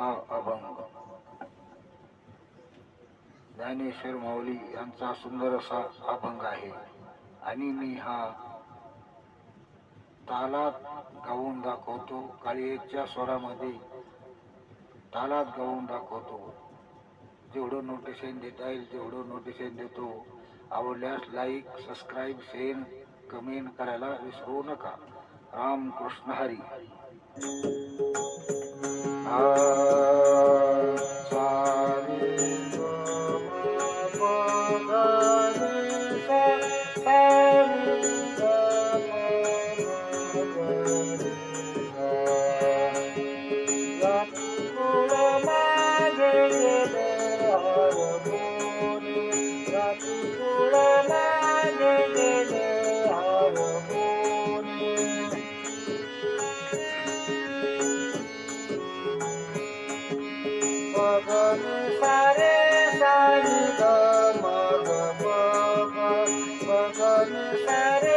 हा अभंग ज्ञानेश्वर माऊली यांचा सुंदर असा अभंग आहे. आणि मी हा तालात गाऊन दाखवतो. काळीच्या स्वरामध्ये तालात गाऊन दाखवतो. जेवढं नोटिशन देता येईल तेवढं नोटिशन देतो. आवडल्यास लाईक सबस्क्राईब शेअर कमेंट करायला विसरू नका. राम कृष्ण हरी. Ah. فارغ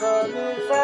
Mother,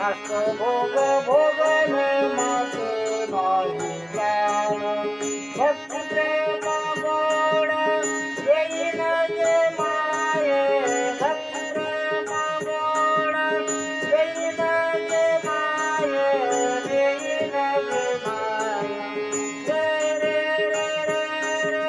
ভাষ্ট ভোগ, ভোগনে মাঝে নয় ভক্তিতে মগড়া এই নগে মায়ে। ভক্তিতে মগড়া এই নগে মায়ে। এই নগে মায়ে। রে রে রে রে রে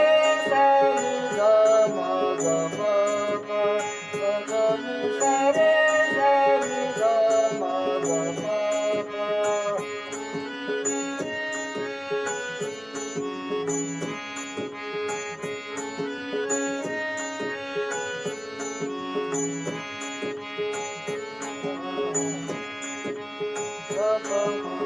love.